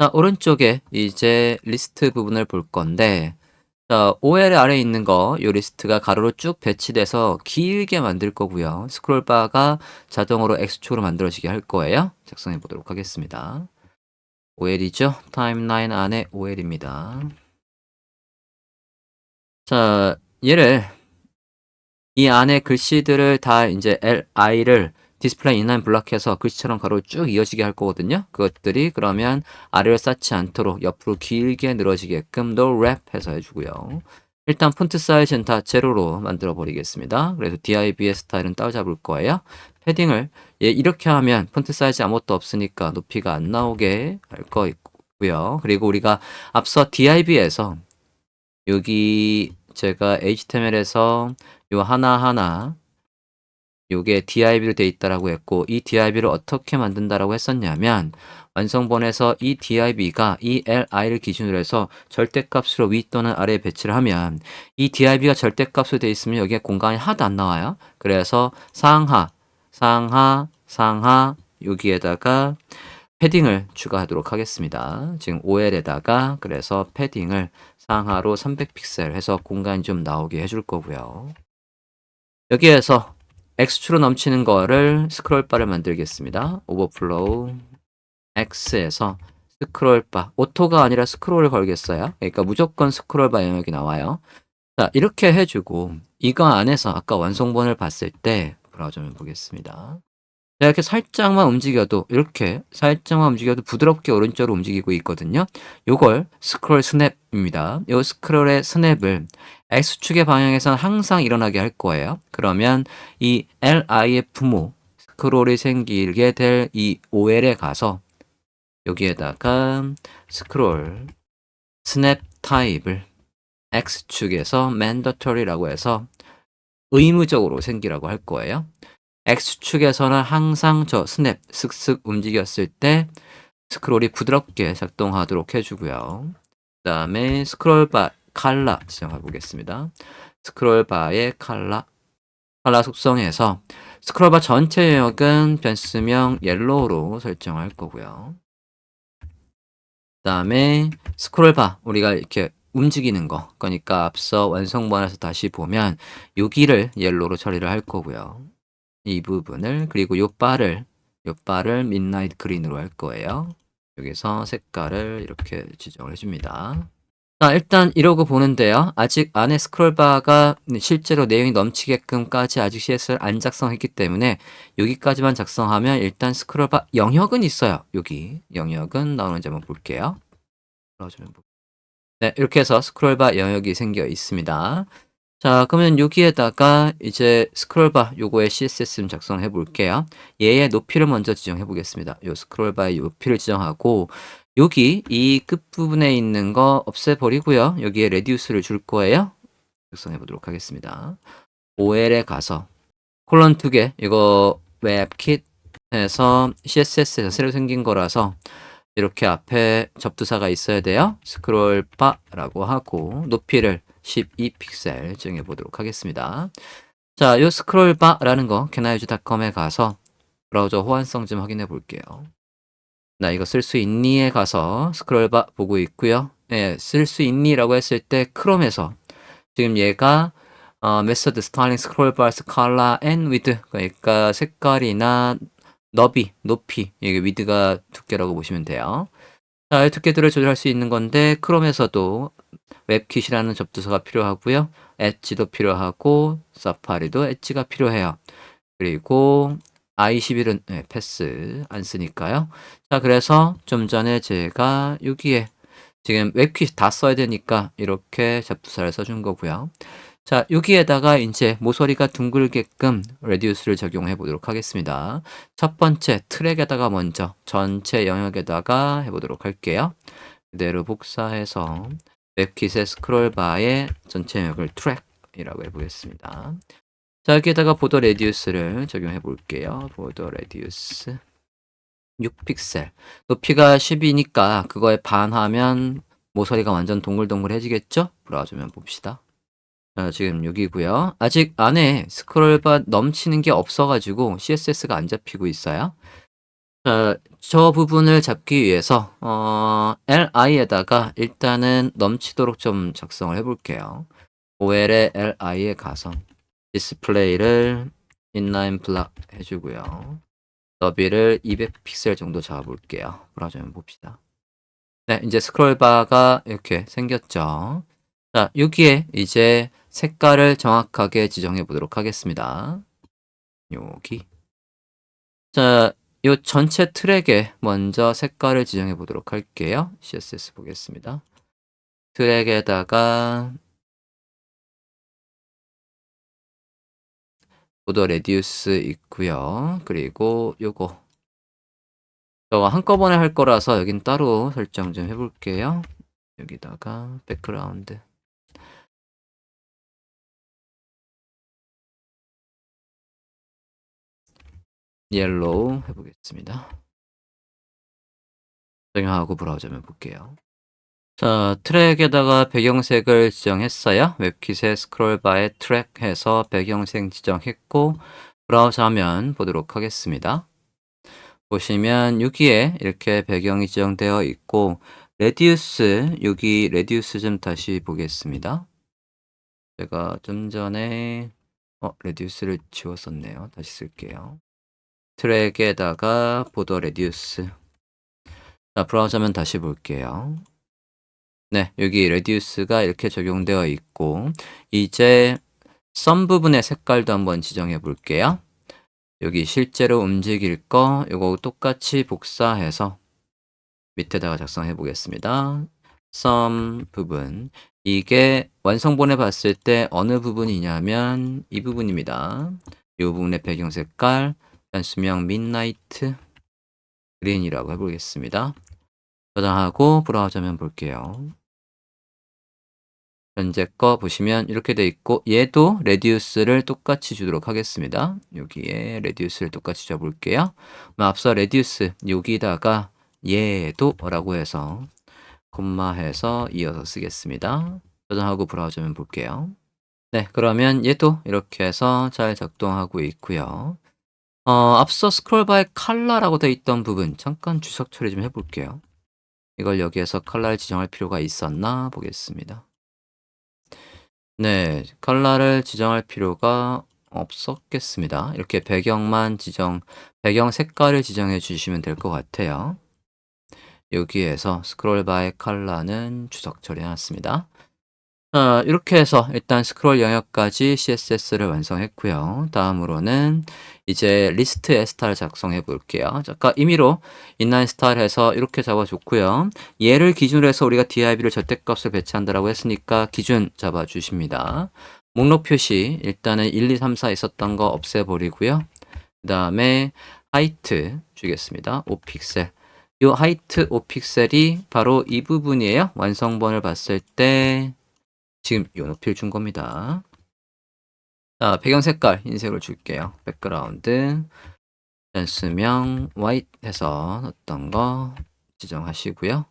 자, 오른쪽에 이제 리스트 부분을 볼 건데, 자, OL 아래에 있는 거, 요 리스트가 가로로 쭉 배치돼서 길게 만들 거고요. 스크롤바가 자동으로 X축으로 만들어지게 할 거예요. 작성해 보도록 하겠습니다. OL이죠? 타임라인 안에 OL입니다. 자, 얘를 이 안에 글씨들을 다 이제 LI를 디스플레이 인라인 블락해서 글씨처럼 가로 쭉 이어지게 할 거거든요. 그것들이 그러면 아래를 쌓지 않도록 옆으로 길게 늘어지게끔 no wrap 해서 해주고요. 일단 폰트 사이즈는 다 제로로 만들어 버리겠습니다. 그래서 div의 스타일은 따로잡을 거예요. 패딩을 예, 이렇게 하면 폰트 사이즈 아무것도 없으니까 높이가 안 나오게 할 거고요. 그리고 우리가 앞서 div에서 여기 제가 HTML에서 요 하나하나 요게 div로 돼 있다라고 했고 이 div를 어떻게 만든다라고 했었냐면 완성본에서 이 div가 이 li를 기준으로 해서 절대값으로 위 또는 아래에 배치를 하면 이 div가 절대값으로 돼 있으면 여기에 공간이 하나도 안 나와요. 그래서 상하, 상하, 상하 여기에다가 패딩을 추가하도록 하겠습니다. 지금 OL에다가 그래서 패딩을 상하로 300픽셀 해서 공간이 좀 나오게 해줄 거고요. 여기에서 X축으로 넘치는 거를 스크롤바를 만들겠습니다. 오버플로우 X에서 스크롤바 오토가 아니라 스크롤을 걸겠어요. 그러니까 무조건 스크롤바 영역이 나와요. 자 이렇게 해주고 이거 안에서 아까 완성본을 봤을 때 브라우저를 보겠습니다. 이렇게 살짝만 움직여도 이렇게 살짝만 움직여도 부드럽게 오른쪽으로 움직이고 있거든요. 요걸 스크롤 스냅입니다. 요 스크롤의 스냅을 X축의 방향에서는 항상 일어나게 할 거예요. 그러면 이 LI의 부모 스크롤이 생기게 될 이 OL에 가서 여기에다가 스크롤 스냅 타입을 X축에서 mandatory라고 해서 의무적으로 생기라고 할 거예요. X축에서는 항상 저 스냅 슥슥 움직였을 때 스크롤이 부드럽게 작동하도록 해주고요. 그 다음에 스크롤바 칼라 지정해 보겠습니다. 스크롤바의 칼라 칼라 속성에서 스크롤바 전체 영역은 변수명 옐로우로 설정할 거고요. 그 다음에 스크롤바 우리가 이렇게 움직이는 거 그러니까 앞서 완성본에서 다시 보면 여기를 옐로우로 처리를 할 거고요. 이 부분을 그리고 요 바를 요 바를 midnight green으로 할 거예요. 여기서 색깔을 이렇게 지정을 해줍니다. 자, 일단 이러고 보는데요. 아직 안에 스크롤바가 실제로 내용이 넘치게끔까지 아직 CS를 안 작성했기 때문에 여기까지만 작성하면 일단 스크롤바 영역은 있어요. 여기 영역은 나오는지 한번 볼게요. 네, 이렇게 해서 스크롤바 영역이 생겨 있습니다. 자, 그러면 여기에다가 이제 스크롤바 요거의 CSS 좀 작성해 볼게요. 얘의 높이를 먼저 지정해 보겠습니다. 요 스크롤바의 높이를 지정하고 여기 이 끝부분에 있는 거 없애버리고요. 여기에 레디우스를 줄 거예요. 작성해 보도록 하겠습니다. OL에 가서 콜론 두 개, 이거 웹킷에서 CSS에서 새로 생긴 거라서 이렇게 앞에 접두사가 있어야 돼요. 스크롤바라고 하고 높이를 12픽셀 정해 보도록 하겠습니다. 자, 요 스크롤바라는 거 캐나이즈닷컴에 가서 브라우저 호환성 좀 확인해 볼게요. 나 이거 쓸 수 있니에 가서 스크롤바 보고 있고요. 예, 쓸 수 있니라고 했을 때 크롬에서 지금 얘가 어, 메서드 스타일링 스크롤 바스 컬러 앤 위드 그러니까 색깔이나 너비, 높이 이게 위드가 두께라고 보시면 돼요. 자, 이 두께들을 조절할 수 있는 건데 크롬에서도 웹킷이라는 접두사가 필요하고요. 엣지도 필요하고 사파리도 엣지가 필요해요. 그리고 i21은 네, 패스 안 쓰니까요. 자, 그래서 좀 전에 제가 여기에 지금 웹킷 다 써야 되니까 이렇게 접두사를 써준 거고요. 자, 여기에다가 이제 모서리가 둥글게끔 레디우스를 적용해 보도록 하겠습니다. 첫 번째 트랙에다가 먼저 전체 영역에다가 해보도록 할게요. 그대로 복사해서 웹킷의 스크롤바의 전체 영역을 트랙이라고 해보겠습니다. 자, 여기에다가 보더 레디우스를 적용해 볼게요. 보더 레디우스 6픽셀. 높이가 10이니까 그거에 반하면 모서리가 완전 동글동글해지겠죠? 브라우저면 봅시다. 자, 지금 여기고요. 아직 안에 스크롤바 넘치는 게 없어가지고 CSS가 안 잡히고 있어요. 자, 저 부분을 잡기 위해서 어, li에다가 일단은 넘치도록 좀 작성을 해볼게요. ol의 li의 가성 디스플레이를 inline block 해주고요. 너비를 200픽셀 정도 잡아볼게요. 브라우저 봅시다. 네, 이제 스크롤바가 이렇게 생겼죠. 자, 여기에 이제 색깔을 정확하게 지정해 보도록 하겠습니다. 여기. 자, 이 전체 트랙에 먼저 색깔을 지정해 보도록 할게요. CSS 보겠습니다. 트랙에다가 보더 레디우스 있고요. 그리고 요거 저거 한꺼번에 할 거라서 여긴 따로 설정 좀 해볼게요. 여기다가 백그라운드 옐로우 해보겠습니다. 적용하고 브라우저면 볼게요. 자, 트랙에다가 배경색을 지정했어요. 웹킷의 스크롤바에 트랙 해서 배경색 지정했고 브라우저 화면 보도록 하겠습니다. 보시면 여기에 이렇게 배경이 지정되어 있고 레디우스 여기 레디우스 좀 다시 보겠습니다. 제가 좀 전에 어 레디우스를 지웠었네요. 다시 쓸게요. 트랙에다가 보더 레디우스 자 브라우저면 다시 볼게요. 네, 여기 레디우스가 이렇게 적용되어 있고 이제 썸 부분의 색깔도 한번 지정해 볼게요. 여기 실제로 움직일 거 이거 똑같이 복사해서 밑에다가 작성해 보겠습니다. 썸 부분 이게 완성본에 봤을 때 어느 부분이냐면 이 부분입니다. 이 부분의 배경 색깔 수명 midnight 그린이라고 해보겠습니다. 저장하고 브라우저면 볼게요. 현재 거 보시면 이렇게 돼 있고 얘도 레디우스를 똑같이 주도록 하겠습니다. 여기에 레디우스를 똑같이 줘볼게요. 앞서 레디우스 여기다가 얘도 라고 해서 콤마 해서 이어서 쓰겠습니다. 저장하고 브라우저면 볼게요. 네, 그러면 얘도 이렇게 해서 잘 작동하고 있고요. 어, 앞서 스크롤바에 컬러라고 되어 있던 부분 잠깐 주석 처리 좀 해볼게요. 이걸 여기에서 컬러를 지정할 필요가 있었나 보겠습니다. 네, 컬러를 지정할 필요가 없었겠습니다. 이렇게 배경만 지정, 배경 색깔을 지정해 주시면 될 것 같아요. 여기에서 스크롤바의 컬러는 주석 처리해 놨습니다. 자, 이렇게 해서 일단 스크롤 영역까지 CSS를 완성했고요. 다음으로는 이제 리스트 에스타를 작성해 볼게요. 자, 아까 임의로 인라인 스타일 해서 이렇게 잡아줬고요. 얘를 기준으로 해서 우리가 div를 절대값을 배치한다라고 했으니까 기준 잡아 주십니다. 목록 표시 일단은 1, 2, 3, 4 있었던 거 없애버리고요. 그 다음에 하이트 주겠습니다. 5픽셀. 이 하이트 5픽셀이 바로 이 부분이에요. 완성본을 봤을 때 지금 요 높이를 준 겁니다. 자, 배경 색깔 흰색으로 줄게요. 백그라운드 연수명 화이트 해서 어떤 거 지정하시고요.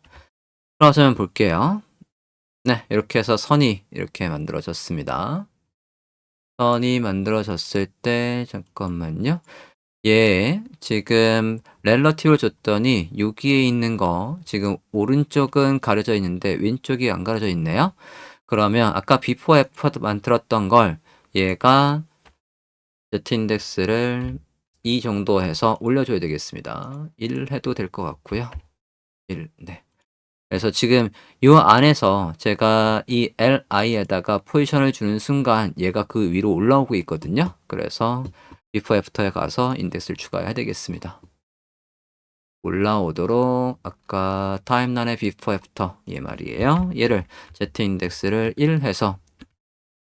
그러면 볼게요. 네, 이렇게 해서 선이 이렇게 만들어졌습니다. 선이 만들어졌을 때 잠깐만요. 얘 지금 렐러티브를 줬더니 여기에 있는 거 지금 오른쪽은 가려져 있는데 왼쪽이 안 가려져 있네요. 그러면 아까 before f 만들었던 걸 얘가 z 인덱스를 2 정도 해서 올려줘야 되겠습니다. 1 해도 될 것 같고요. 1, 네. 그래서 지금 이 안에서 제가 이 li에다가 포지션을 주는 순간 얘가 그 위로 올라오고 있거든요. 그래서 before after에 가서 인덱스를 추가해야 되겠습니다. 올라오도록 아까 타임라인의 before after 얘 말이에요. 얘를 z 인덱스를 1 해서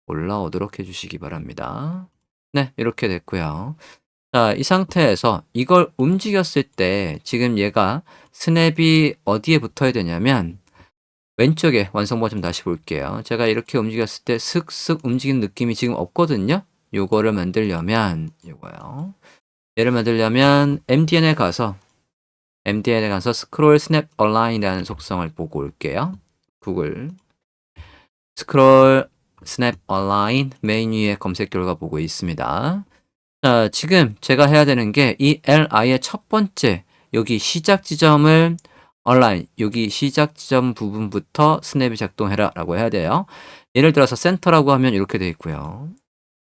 올라오도록 해주시기 바랍니다. 네, 이렇게 됐고요. 자, 이 상태에서 이걸 움직였을 때 지금 얘가 스냅이 어디에 붙어야 되냐면 왼쪽에 완성본 좀 다시 볼게요. 제가 이렇게 움직였을 때 슥슥 움직이는 느낌이 지금 없거든요. 요거를 만들려면 요거요. 얘를 만들려면 MDN에 가서 MDN에 가서 스크롤 스냅 얼라인이라는 속성을 보고 올게요. 구글 스크롤 스냅 얼라인 메뉴의 검색 결과 보고 있습니다. 자, 지금 제가 해야 되는 게 이 li의 첫 번째 여기 시작 지점을 align, 여기 시작 지점 부분부터 스냅이 작동해라 라고 해야 돼요. 예를 들어서 센터라고 하면 이렇게 돼 있고요.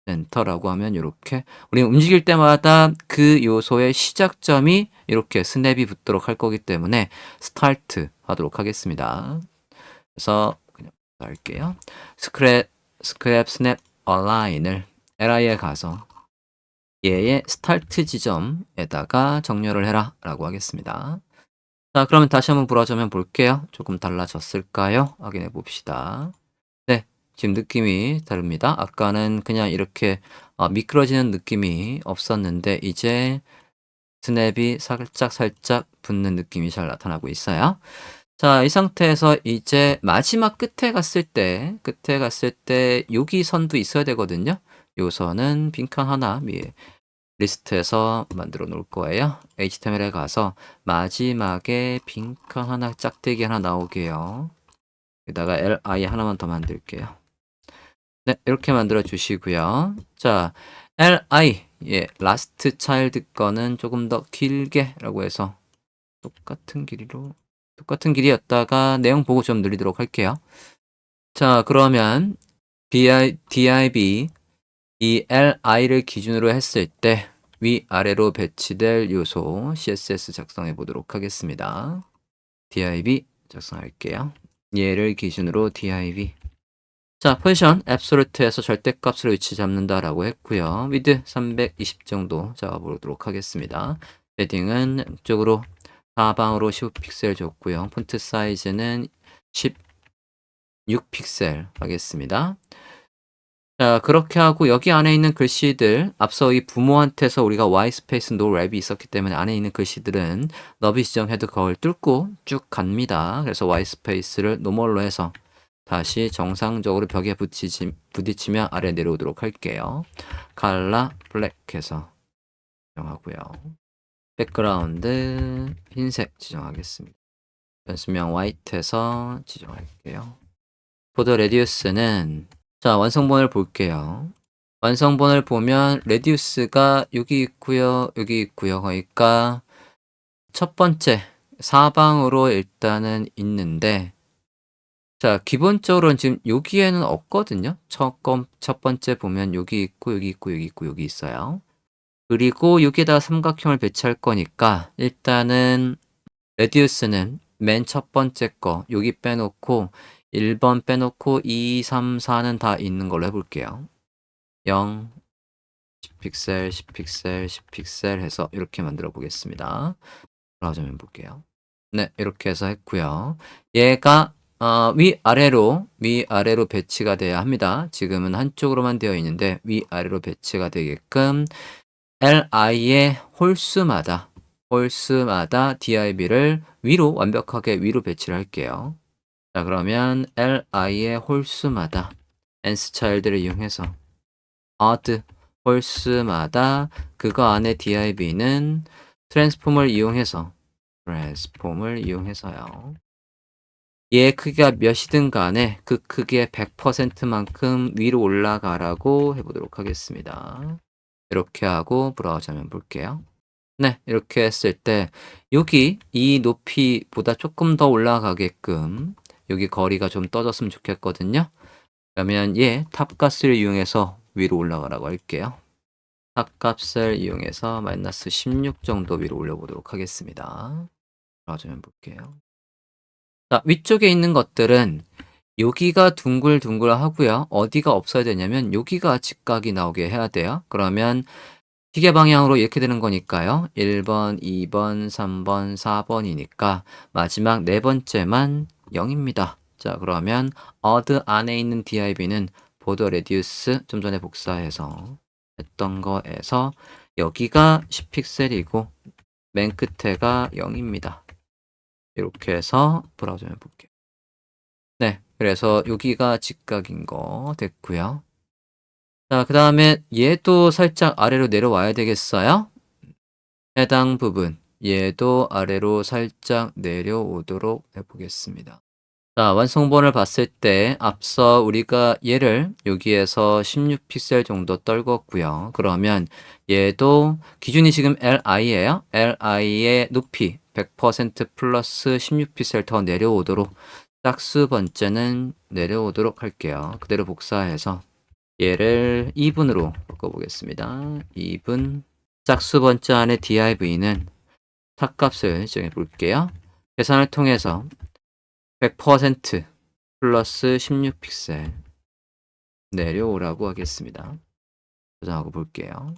센터라고 하면 이렇게 우리 움직일 때마다 그 요소의 시작점이 이렇게 스냅이 붙도록 할 거기 때문에 스타트 하도록 하겠습니다. 그래서 그냥 할게요. 스크랩 스크랩 스냅 얼라인을 li에 가서 얘의 스타트 지점에다가 정렬을 해라 라고 하겠습니다. 자 그러면 다시 한번 브라우저면 볼게요. 조금 달라졌을까요? 확인해 봅시다. 네 지금 느낌이 다릅니다. 아까는 그냥 이렇게 어, 미끄러지는 느낌이 없었는데 이제 스냅이 살짝 살짝 붙는 느낌이 잘 나타나고 있어요. 자, 이 상태에서 이제 마지막 끝에 갔을 때, 끝에 갔을 때 여기 선도 있어야 되거든요. 요 선은 빈칸 하나 리스트에서 만들어 놓을 거예요. HTML에 가서 마지막에 빈칸 하나 짝대기 하나 나오게요. 여기다가 li 하나만 더 만들게요. 네, 이렇게 만들어 주시고요. 자, li 예, 라스트 차일드 거는 조금 더 길게라고 해서 똑같은 길이로 똑같은 길이었다가 내용 보고 좀 늘리도록 할게요. 자, 그러면 BI, DIB 이 LI를 기준으로 했을 때 위아래로 배치될 요소 CSS 작성해 보도록 하겠습니다. DIB 작성할게요. 얘를 기준으로 DIB 자, 포지션 앱솔루트에서 절대값으로 위치 잡는다라고 했고요. 위드 320 정도 잡아보도록 하겠습니다. 패딩은 이쪽으로 사방으로 15픽셀 줬고요. 폰트 사이즈는 16픽셀 하겠습니다. 자, 그렇게 하고 여기 안에 있는 글씨들 앞서 이 부모한테서 우리가 y 스페이스 no 랩이 있었기 때문에 안에 있는 글씨들은 너비 지정해도 그걸 뚫고 쭉 갑니다. 그래서 y 스페이스를 노멀로 해서 다시 정상적으로 벽에 부딪히, 부딪히며 아래 내려오도록 할게요. 칼라 블랙 해서 정하고요. 백그라운드 흰색 지정하겠습니다. 변수명 화이트에서 지정할게요. 보더 레디우스는 자 완성본을 볼게요. 완성본을 보면 레디우스가 여기 있고요. 여기 있고요. 그러니까 첫 번째 사방으로 일단은 있는데 자 기본적으로는 지금 여기에는 없거든요. 첫, 첫 번째 보면 여기 있고 여기 있고 여기 있고 여기 있어요. 그리고 여기에다가 삼각형을 배치할 거니까 일단은 레디우스는 맨 첫 번째 거 여기 빼놓고 1번 빼놓고 2, 3, 4는 다 있는 걸로 해볼게요. 0, 10픽셀, 10픽셀, 10픽셀 해서 이렇게 만들어 보겠습니다. 브라우저면 볼게요. 네, 이렇게 해서 했고요. 얘가 어, 위아래로 위아래로 배치가 돼야 합니다. 지금은 한쪽으로만 되어 있는데 위아래로 배치가 되게끔 li의 홀수마다 홀수마다 div를 위로 완벽하게 위로 배치를 할게요. 자 그러면 li의 홀수마다 nth child를 이용해서 odd 홀수마다 그거 안에 div는 transform을 이용해서 transform을 이용해서요. 얘 크기가 몇이든 간에 그 크기의 100%만큼 위로 올라가라고 해보도록 하겠습니다. 이렇게 하고 브라우저 면 볼게요. 네, 이렇게 했을 때 여기 이 높이보다 조금 더 올라가게끔 여기 거리가 좀 떠졌으면 좋겠거든요. 그러면 얘 탑값을 이용해서 위로 올라가라고 할게요. 탑값을 이용해서 마이너스 16 정도 위로 올려보도록 하겠습니다. 브라우저 면 볼게요. 자, 위쪽에 있는 것들은 여기가 둥글둥글 하고요. 어디가 없어야 되냐면 여기가 직각이 나오게 해야 돼요. 그러면 기계 방향으로 이렇게 되는 거니까요. 1번, 2번, 3번, 4번이니까 마지막 네 번째만 0입니다. 자, 그러면 odd 안에 있는 div는 border radius 좀 전에 복사해서 했던 거에서 여기가 10픽셀이고 맨 끝에가 0입니다. 이렇게 해서 브라우저 해볼게요. 네, 그래서 여기가 직각인 거 됐고요. 자, 그 다음에 얘도 살짝 아래로 내려와야 되겠어요? 해당 부분 얘도 아래로 살짝 내려오도록 해보겠습니다. 자, 완성본을 봤을 때 앞서 우리가 얘를 여기에서 16픽셀 정도 떨궜고요. 그러면 얘도 기준이 지금 li예요. li의 높이 100% 플러스 16픽셀 더 내려오도록 짝수 번째는 내려오도록 할게요. 그대로 복사해서 얘를 2분으로 바꿔보겠습니다. 2분 짝수 번째 안에 div는 탑값을 정해 볼게요. 계산을 통해서 100% 플러스 16픽셀 내려오라고 하겠습니다. 저장하고 볼게요.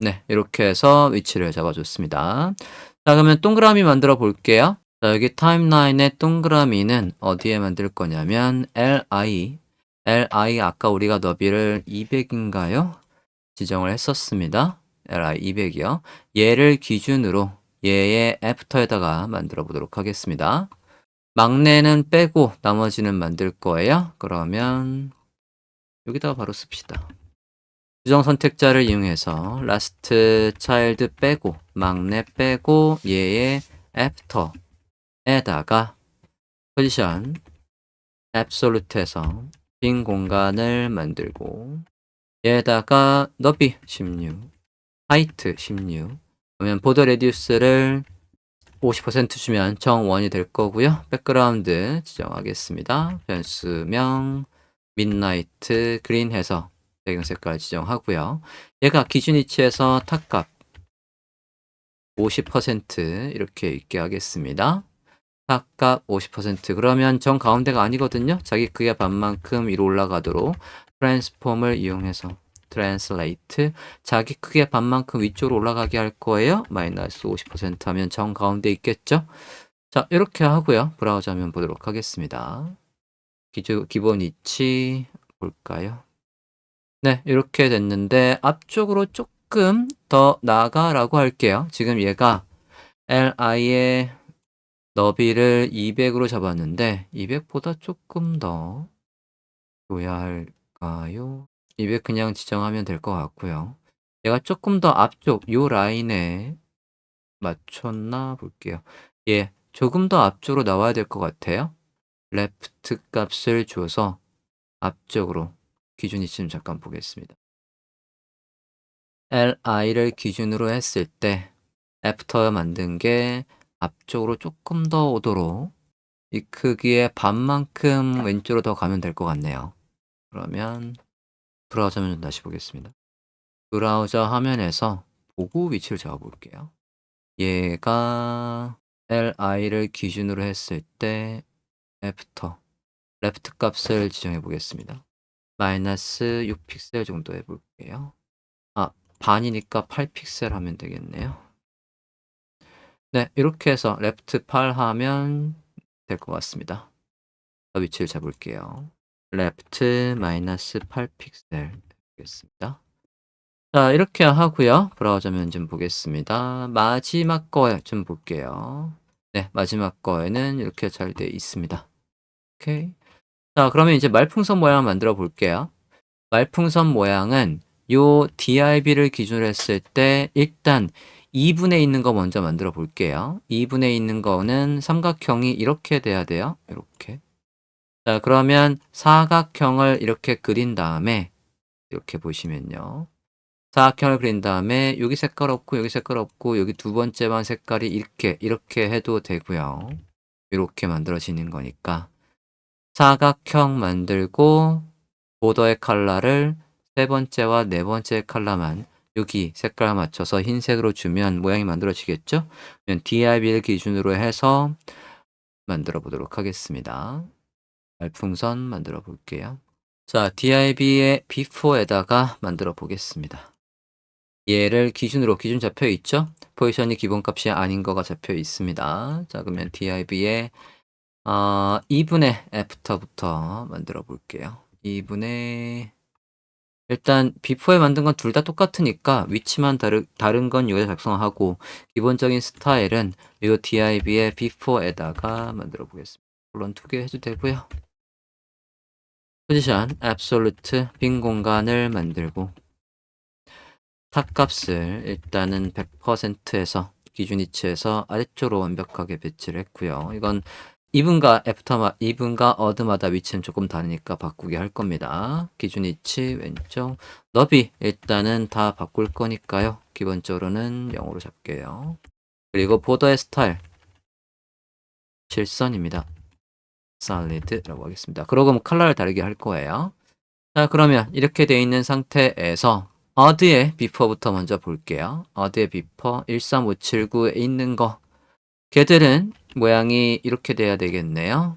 네, 이렇게 해서 위치를 잡아줬습니다. 자, 그러면 동그라미 만들어 볼게요. 자, 여기 타임라인의 동그라미는 어디에 만들 거냐면 li, li 아까 우리가 너비를 200인가요? 지정을 했었습니다. li 200이요. 얘를 기준으로 얘의 애프터에다가 만들어 보도록 하겠습니다. 막내는 빼고 나머지는 만들 거예요. 그러면 여기다가 바로 씁시다. 수정 선택자를 이용해서 last child 빼고 막내 빼고 얘의 after에다가 포지션 absolute에서 빈 공간을 만들고 얘에다가 너비 16 height 16 그러면 보더 레디우스를 50% 주면 정원이 될 거고요. 백그라운드 지정하겠습니다. 변수명 midnight green 해서 배경 색깔 지정하고요. 얘가 기준 위치에서 탑값 50% 이렇게 있게 하겠습니다. 탑값 50% 그러면 정 가운데가 아니거든요. 자기 크기의 반만큼 위로 올라가도록 트랜스폼을 이용해서 translate 자기 크기의 반만큼 위쪽으로 올라가게 할 거예요. 마이너스 50% 하면 정 가운데 있겠죠? 자, 이렇게 하고요. 브라우저 화면 보도록 하겠습니다. 기조, 기본 위치 볼까요? 네, 이렇게 됐는데 앞쪽으로 조금 더 나가라고 할게요. 지금 얘가 li의 너비를 200으로 잡았는데 200보다 조금 더 줘야 할까요? 200 그냥 지정하면 될 것 같고요. 얘가 조금 더 앞쪽 요 라인에 맞췄나 볼게요. 예, 조금 더 앞쪽으로 나와야 될 것 같아요. 레프트 값을 줘서 앞쪽으로 기준 이좀 잠깐 보겠습니다. li를 기준으로 했을 때 애프터 만든 게 앞쪽으로 조금 더 오도록 이 크기의 반만큼 왼쪽으로 더 가면 될 것 같네요. 그러면 브라우저 화면 좀 다시 보겠습니다. 브라우저 화면에서 보고 위치를 잡아볼게요. 얘가 li를 기준으로 했을 때 애프터 레프트 값을 지정해 보겠습니다. 마이너스 6픽셀 정도 해볼게요. 아, 반이니까 8픽셀 하면 되겠네요. 네, 이렇게 해서 레프트 8 하면 될 것 같습니다. 위치를 잡을게요. 레프트 마이너스 8픽셀 되겠습니다. 자, 이렇게 하고요. 브라우저 면 좀 보겠습니다. 마지막 거에 좀 볼게요. 네, 마지막 거에는 이렇게 잘 되어 있습니다. 오케이. 자, 그러면 이제 말풍선 모양 만들어 볼게요. 말풍선 모양은 요 DIB를 기준으로 했을 때 일단 2분에 있는 거 먼저 만들어 볼게요. 2분에 있는 거는 삼각형이 이렇게 돼야 돼요. 이렇게. 자, 그러면 사각형을 이렇게 그린 다음에 이렇게 보시면요. 사각형을 그린 다음에 여기 색깔 없고 여기 색깔 없고 여기 두 번째만 색깔이 이렇게 이렇게 해도 되고요. 이렇게 만들어지는 거니까 사각형 만들고 보더의 컬러를 세 번째와 네 번째 컬러만 여기 색깔 맞춰서 흰색으로 주면 모양이 만들어지겠죠? DIB를 기준으로 해서 만들어 보도록 하겠습니다. 말풍선 만들어 볼게요. 자, div의 before에다가 만들어 보겠습니다. 얘를 기준으로 기준 잡혀 있죠? 포지션이 기본값이 아닌 거가 잡혀 있습니다. 자, 그러면 div의 어, 2분의 after부터 만들어 볼게요. 2분의 일단 before에 만든 건 둘 다 똑같으니까 위치만 다르, 다른 건 여기다 작성하고 기본적인 스타일은 이 div의 before에다가 만들어 보겠습니다. 물론 두 개 해도 되고요. 포지션 absolute 빈 공간을 만들고 탑값을 일단은 100%에서 기준 위치에서 아래쪽으로 완벽하게 배치를 했고요. 이건 이분과 애프터마 이분과 어드마다 위치는 조금 다르니까 바꾸게 할 겁니다. 기준 위치 왼쪽 너비 일단은 다 바꿀 거니까요. 기본적으로는 0으로 잡게요. 그리고 보더의 스타일 실선입니다. Solid라고 하겠습니다. 그러고 뭐 컬러를 다르게 할 거예요. 자, 그러면 이렇게 돼 있는 상태에서 어드의 비퍼부터 먼저 볼게요. 어드의 비퍼 13579에 있는 거 걔들은 모양이 이렇게 돼야 되겠네요.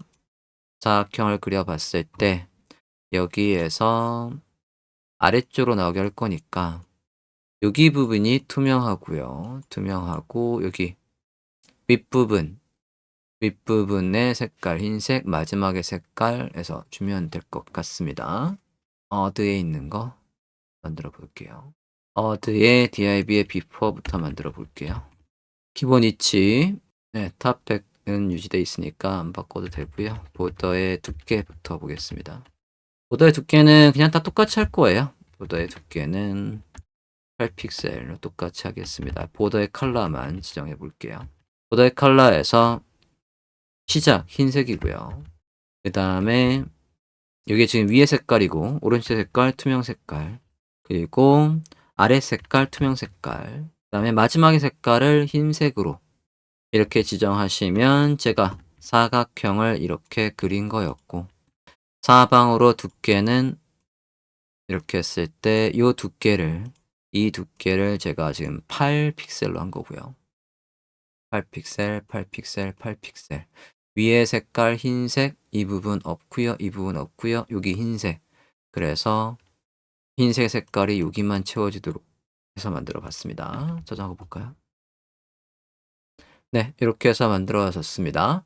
사각형을 그려봤을 때 여기에서 아래쪽으로 나오게 할 거니까 여기 부분이 투명하고요. 투명하고 여기 윗부분 윗부분의 색깔 흰색 마지막의 색깔에서 주면 될 것 같습니다. 어드에 있는 거 만들어 볼게요. 어드의 DIB의 비포부터 만들어 볼게요. 기본 위치 네, 탑백은 유지되어 있으니까 안 바꿔도 되고요. 보더의 두께부터 보겠습니다. 보더의 두께는 그냥 다 똑같이 할 거예요. 보더의 두께는 8픽셀로 똑같이 하겠습니다. 보더의 컬러만 지정해 볼게요. 보더의 컬러에서 시작 흰색이고요. 그 다음에 이게 지금 위에 색깔이고 오른쪽 색깔 투명 색깔 그리고 아래 색깔 투명 색깔 그 다음에 마지막의 색깔을 흰색으로 이렇게 지정하시면 제가 사각형을 이렇게 그린 거였고 사방으로 두께는 이렇게 했을 때 이 두께를 이 두께를 제가 지금 8픽셀로 한 거고요. 8픽셀, 8픽셀, 8픽셀. 위에 색깔 흰색 이 부분 없고요. 이 부분 없고요. 여기 흰색. 그래서 흰색 색깔이 여기만 채워지도록 해서 만들어 봤습니다. 저장해 볼까요? 네, 이렇게 해서 만들어졌습니다.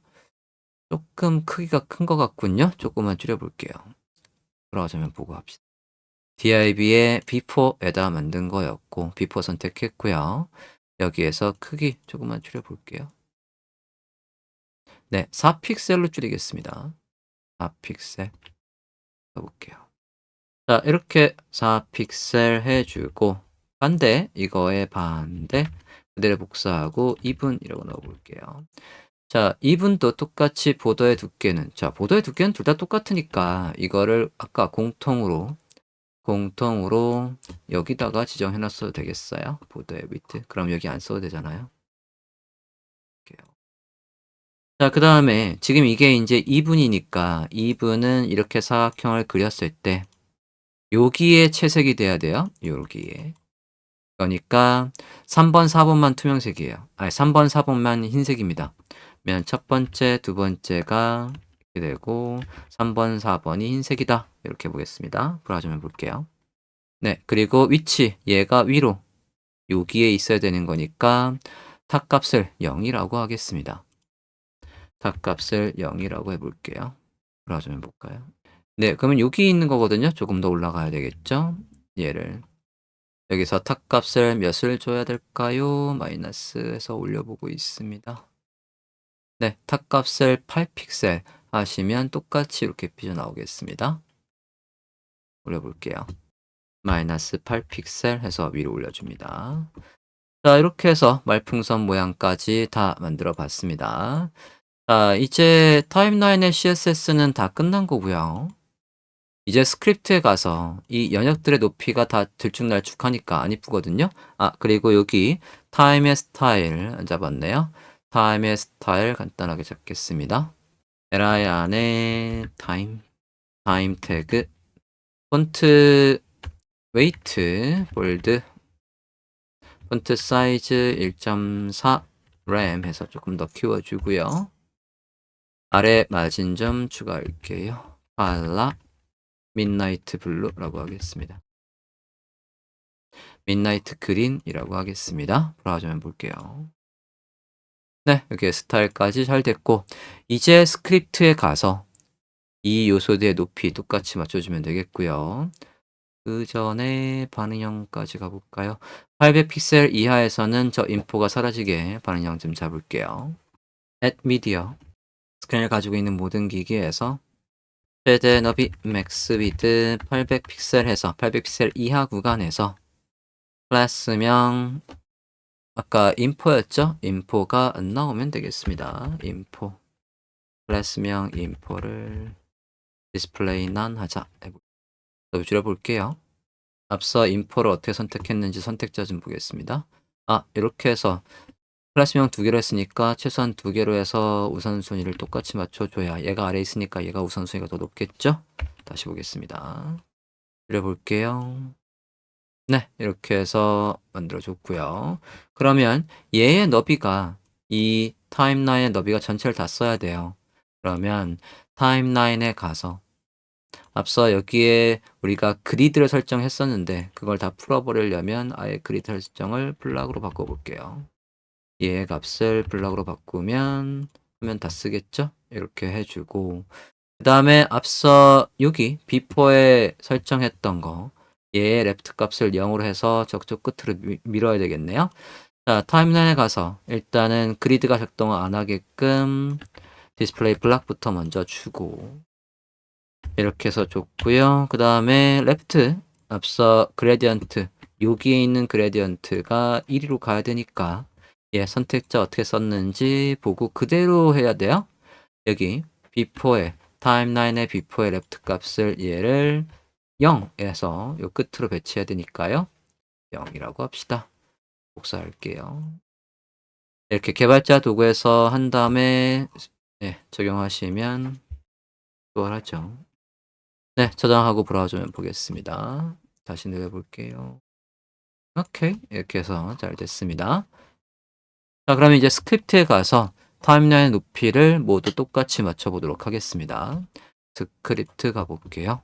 조금 크기가 큰 것 같군요. 조금만 줄여볼게요. 돌아가자면 보고 합시다. DIB의 비포에다 만든 거였고 비포 선택했고요. 여기에서 크기 조금만 줄여볼게요. 네, 4픽셀로 줄이겠습니다. 4픽셀 해볼게요. 자, 이렇게 4픽셀 해주고 반대, 이거의 반대 그대로 복사하고 2분이라고 넣어볼게요. 자, 2분도 똑같이 보더의 두께는 자, 보더의 두께는 둘 다 똑같으니까 이거를 아까 공통으로 공통으로 여기다가 지정해 놨어도 되겠어요. 보더의 위트. 그럼 여기 안 써도 되잖아요. 자, 그 다음에 지금 이게 이제 2분이니까 2분은 이렇게 사각형을 그렸을 때 여기에 채색이 돼야 돼요. 여기에. 그러니까 3번, 4번만 투명색이에요. 아니, 3번, 4번만 흰색입니다. 그러면 첫 번째, 두 번째가 이렇게 되고 3번, 4번이 흰색이다. 이렇게 보겠습니다. 브라우저면 볼게요. 네, 그리고 위치, 얘가 위로 여기에 있어야 되는 거니까 탑값을 0이라고 하겠습니다. 탑값을 0이라고 해볼게요. 브라우저면 볼까요? 네, 그러면 여기 있는 거거든요. 조금 더 올라가야 되겠죠? 얘를 여기서 탑값을 몇을 줘야 될까요? 마이너스에서 올려보고 있습니다. 네, 탑값을 8픽셀 하시면 똑같이 이렇게 삐져나오겠습니다. 올려볼게요. 마이너스 8픽셀 해서 위로 올려줍니다. 자, 이렇게 해서 말풍선 모양까지 다 만들어 봤습니다. 자, 이제 타임라인의 CSS는 다 끝난 거고요. 이제 스크립트에 가서 이 연역들의 높이가 다 들쭉날쭉하니까 안 이쁘거든요. 아, 그리고 여기 타임의 스타일 안 잡았네요. 타임의 스타일 간단하게 잡겠습니다. li 안에 타임, 타임 태그, 폰트 웨이트, 볼드, 폰트 사이즈 1.4 램 해서 조금 더 키워주고요. 아래 마진 점 추가할게요. 팔라 midnight 블루라고 하겠습니다. midnight green이라고 하겠습니다. 브라우저면 볼게요. 네, 이렇게 스타일까지 잘 됐고 이제 스크립트에 가서 이 요소들의 높이 똑같이 맞춰주면 되겠고요. 그 전에 반응형까지 가볼까요? 800픽셀 이하에서는 저 인포가 사라지게 반응형 좀 잡을게요. Add Media 스크린을 가지고 있는 모든 기기에서 최대 너비 맥스 위드 800픽셀 해서 800픽셀 이하 구간에서 클래스명 아까 인포였죠? 인포가 안 나오면 되겠습니다. 인포 클래스명 info를 display none 하자. 더 줄여볼게요. 앞서 info를 어떻게 선택했는지 선택자 좀 보겠습니다. 아, 이렇게 해서 클래스명 두 개로 했으니까 최소한 두 개로 해서 우선순위를 똑같이 맞춰줘야 얘가 아래에 있으니까 얘가 우선순위가 더 높겠죠? 다시 보겠습니다. 줄여볼게요. 네, 이렇게 해서 만들어줬고요. 그러면 얘의 너비가 이 타임라인의 너비가 전체를 다 써야 돼요. 그러면 타임라인에 가서 앞서 여기에 우리가 그리드를 설정했었는데 그걸 다 풀어버리려면 아예 그리드 설정을 블락으로 바꿔볼게요. 얘의 값을 블락으로 바꾸면 하면 다 쓰겠죠? 이렇게 해주고 그 다음에 앞서 여기 before에 설정했던 거 얘의 레프트 값을 0으로 해서 저쪽 끝으로 미- 밀어야 되겠네요. 자, 타임라인에 가서 일단은 그리드가 작동을 안 하게끔 디스플레이 블락부터 먼저 주고 이렇게 해서 줬고요. 그 다음에 레프트 앞서 그레디언트 여기에 있는 그레디언트가 1위로 가야 되니까 얘 선택자 어떻게 썼는지 보고 그대로 해야 돼요. 여기 before에 타임라인의 before의 레프트 값을 얘를 0에서 요 끝으로 배치해야 되니까요. 0이라고 합시다. 복사할게요. 이렇게 개발자 도구에서 한 다음에 네, 적용하시면 수월하죠. 네, 저장하고 브라우저면 보겠습니다. 다시 늘려볼게요. 오케이, 이렇게 해서 잘 됐습니다. 자, 그럼 이제 스크립트에 가서 타임라인 높이를 모두 똑같이 맞춰보도록 하겠습니다. 스크립트 가볼게요.